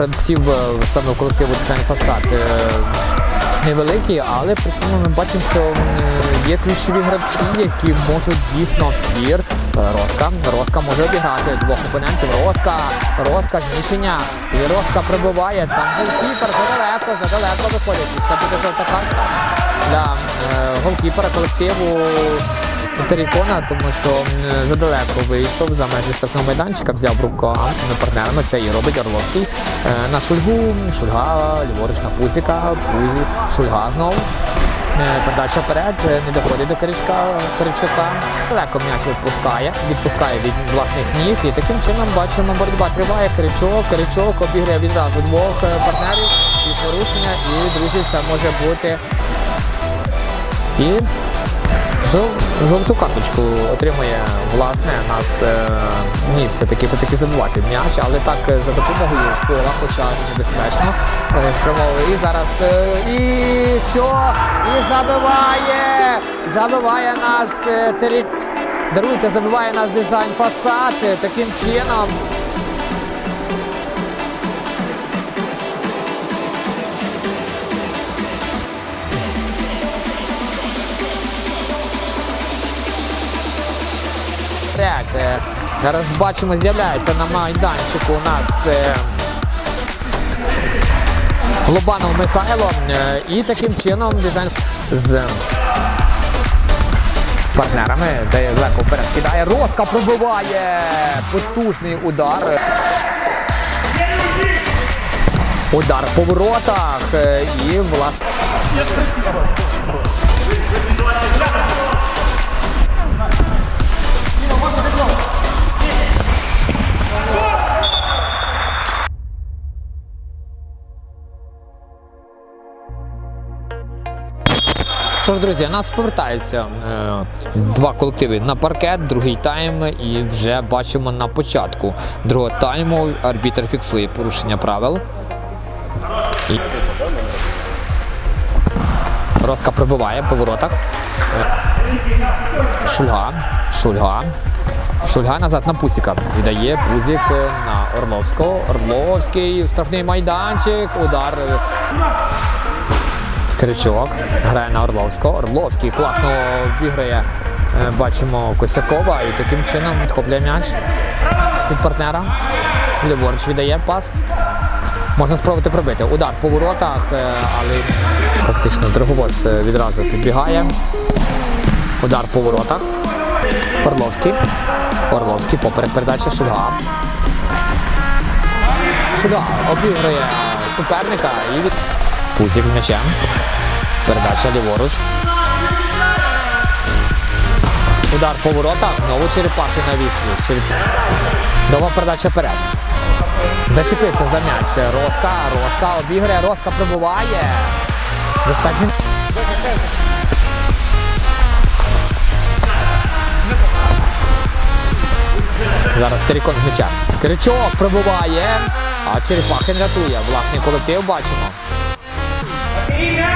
гравців е, саме колективу дизайн фасад е, невеликий, але при цьому ми бачимо, що є ключові гравці, які можуть дійсно твір. Е, Роска. Роска може обіграти двох опонентів. Роска, Роска, зміщення. І Роска прибиває. Там голкіпер задалеко, задалеко виходить. Це буде жовта картка для е, голкіпера колективу Терікона, тому що м, задалеко вийшов за межі штрафного майданчика, взяв руками партнерами. Це і робить Орловський. Е, на Шульгу, Шульга, ліворуч на Пузіка, Пузі, Шульга знову. Е, Передача вперед, е, не доходить до Коричка, Коричука. Далеко м'яч відпускає, відпускає від власних ніг. І таким чином бачимо, боротьба триває. Коричок, Коричок обіграє відразу двох партнерів і порушення. І, друзі, це може бути і жовту карточку отримує власне нас е, ні, все-таки все-таки забувати м'яч, але так е, за допомогою пола, хоча небезпечно е, спрямовує. І зараз і що? І забиває! Забиває нас. Даруйте, забиває нас дизайн фасад. Таким чином Так, е, зараз бачимо, з'являється на майданчику у нас е, Лобанов Михайло. е, І таким чином дизайн з партнерами, де легко вперед кидає. Роска пробиває потужний удар. Удар по воротах е, і власне. Що ж, друзі, у нас повертаються е, два колективи на паркет, другий тайм, і вже бачимо на початку другого тайму арбітр фіксує порушення правил. І... Роска пробиває по воротах. Е, Шульга. Шульга. Шульга назад на Пусіка. Віддає Пузік е, на Орловського. Орловський, штрафний майданчик, удар. Кричок грає на Орловського. Орловський класно обіграє. е, Бачимо Косякова і таким чином відхоплює м'яч від партнера. Ліворуч віддає пас. Можна спробувати пробити. Удар по воротах, е, але фактично Драговоз е, відразу підбігає. Удар по воротах. Орловський. Орловський поперед передачі Шульга. Шульга обіграє суперника і. Пузік з м'ячем. Передача ліворуч. Удар по воротах. Знову черепахи на відповідь. Череп... Довга передача вперед. Зачепився за м'яч. Роска, Роска обіграє, Роска пробиває. Достатньо. Зараз Терікон з м'яча. Кричок пробиває, а Черепахин рятує. Власний колектив бачимо. Ina!